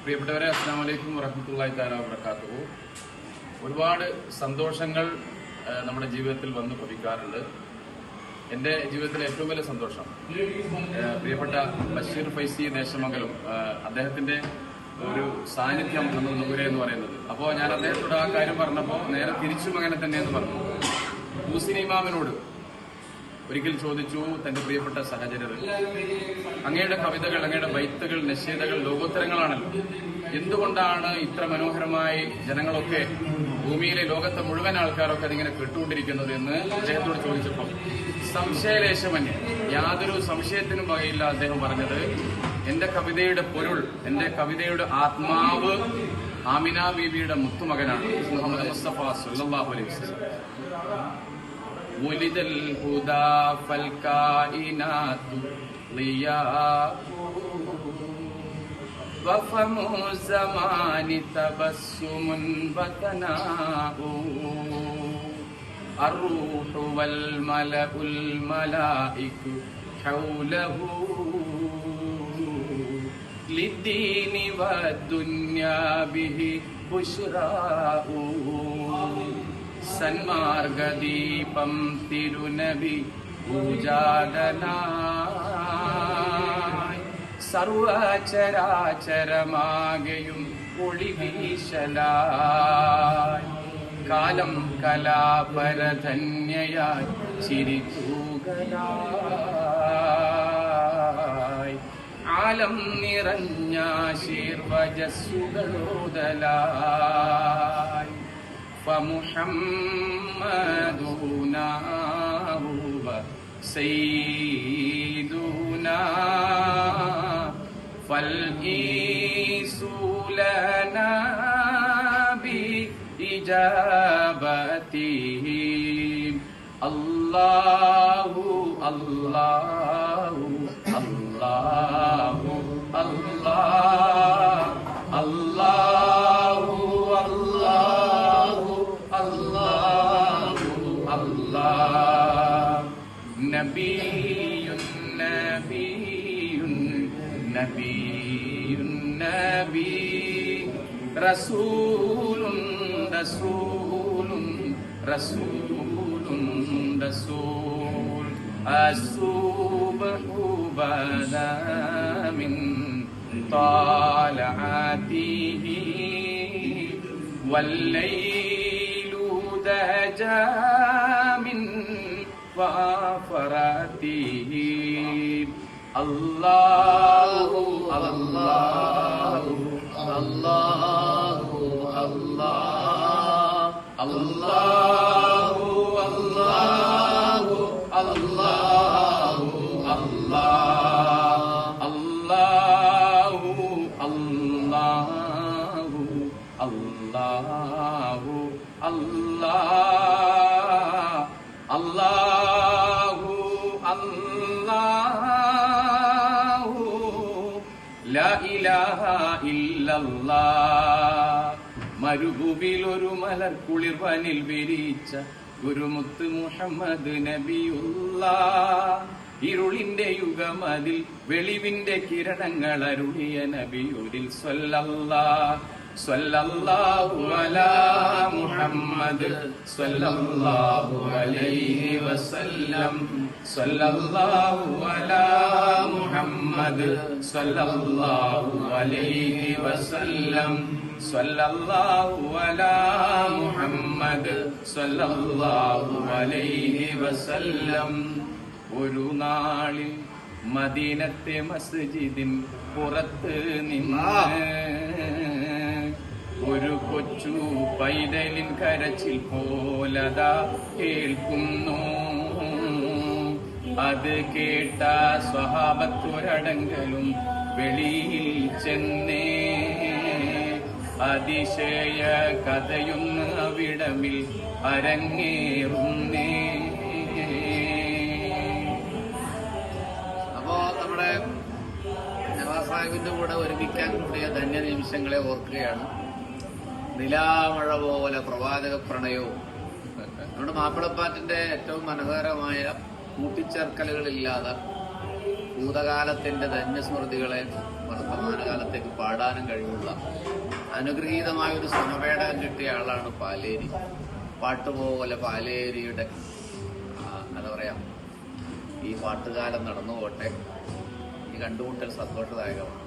പ്രിയപ്പെട്ടവരെ അസ്സാം വലൈക്കും വറഹമത്തല്ലാഹി താല വബർക്കാത്തു ഒരുപാട് സന്തോഷങ്ങൾ നമ്മുടെ ജീവിതത്തിൽ വന്ന് ഭവിക്കാറുണ്ട് എന്റെ ജീവിതത്തിലെ ഏറ്റവും വലിയ സന്തോഷം പ്രിയപ്പെട്ട ബഷീർ ഫൈസി ദേശമംഗലം അദ്ദേഹത്തിന്റെ ഒരു സാന്നിധ്യം നമ്മൾ നൂരെ എന്ന് പറയുന്നത്. അപ്പോൾ ഞാൻ അദ്ദേഹത്തോട് ആ കാര്യം പറഞ്ഞപ്പോൾ നേരെ തിരിച്ചും അങ്ങനെ തന്നെ എന്ന് പറഞ്ഞു. മുസ്ലിം ഇമാമിനോട് ഒരിക്കൽ ചോദിച്ചു തന്റെ പ്രിയപ്പെട്ട സഹചരർ അങ്ങയുടെ കവിതകൾ അങ്ങയുടെ ബൈത്തുകൾ നിശ്ചയതകൾ ലോകോത്തരങ്ങളാണല്ലോ. എന്തുകൊണ്ടാണ് ഇത്ര മനോഹരമായി ജനങ്ങളൊക്കെ ഭൂമിയിലെ ലോകത്തെ മുഴുവൻ ആൾക്കാരൊക്കെ അതിങ്ങനെ കേട്ടുകൊണ്ടിരിക്കുന്നത്? എന്ന് അദ്ദേഹത്തോട് ചോദിച്ചപ്പോൾ സംശയലേശമന്യ യാതൊരു സംശയത്തിനും വകയില്ല അദ്ദേഹം പറഞ്ഞത് എന്റെ കവിതയുടെ പൊരുൾ എന്റെ കവിതയുടെ ആത്മാവ് ആമിന ബീബിയുടെ മുത്തുമകനാണ് മുഹമ്മദ് മുസ്തഫ സുല്ലാഹു അലൈഹി വസല്ലം. ولد الهدى فالكائنات ضياء. وفم الزمان تبسم وثناء الروح والملأ الملائك حوله. للدين والدنيا به بشراء. സന്മാർഗദീപം തിരുനബി പൂജാതനായി സർവചരാചരമാകെയും ഒളിവീശലായി. കാലം കലാപരധന്യയായി ചിരിതൂകലായി ആലം നിറഞ്ഞ ശീർവജസ്സുകളോദലായി فمحمدنا هو سيدنا فالإيس لنا بإجابته الله الله الله الله. نبي نبي نبي نبي رسول رسول رسول رسول الصبح بدا من طالعته والليل دجى من وافراته الله الله الله الله الله الله الله الله الله الله الله الله അല്ലാഹു അല്ലാഹു ലാ ഇലാഹ ഇല്ലല്ലാഹ്. മരുഭുവിലൊരു മലർക്കുളിർവനിൽ വിരിച്ച ഗുരുമുത്ത് മുഹമ്മദ് നബിയുള്ള ഇരുളിന്റെ യുഗമതിൽ വെളിവിന്റെ കിരണങ്ങൾ അരുളിയ നബിയുരിൽ സ്വല്ലല്ലാ സ്വല്ലല്ലാഹു അലാ محمد صلى الله عليه وسلم صلى الله على محمد صلى الله عليه وسلم صلى الله على محمد صلى الله عليه وسلم ഒരു നാളിൽ മദീനത്തെ മസ്ജിദിൻ പുറത്ത് നിന്ന് ഒരു കൊച്ചു പൈതലിൻ കരച്ചിൽ പോലതാ കേൾക്കുന്നു. അത് കേട്ട സ്വഭാവത്തൊരടങ്കലും വെളിയിൽ ചെന്നേ. അതിശയ കഥയൊന്ന് അവിടമിൽ അരങ്ങേറുന്നേ. അപ്പോ നമ്മുടെ നവാസാഹിബിന്റെ കൂടെ ഒരുമിക്കാൻ കൂടിയ ധന്യ നിമിഷങ്ങളെ ഓർക്കുകയാണ്. നിലാമഴ പോലെ പ്രവാചക പ്രണയവും നമ്മുടെ മാപ്പിളപ്പാറ്റിന്റെ ഏറ്റവും മനോഹരമായ കൂട്ടിച്ചേർക്കലുകളില്ലാതെ ഭൂതകാലത്തിന്റെ ധന്യസ്മൃതികളെ വർത്തമാനകാലത്തേക്ക് പാടാനും കഴിവുള്ള അനുഗ്രഹീതമായ ഒരു സമവേടകം കിട്ടിയ ആളാണ് പാലേരി. പാട്ടുപോലെ പാലേരിയുടെ എന്താ പറയാ ഈ പാട്ടുകാലം നടന്നു പോട്ടെ. ഈ കണ്ടുമുട്ടൽ സന്തോഷദായകമാണ്.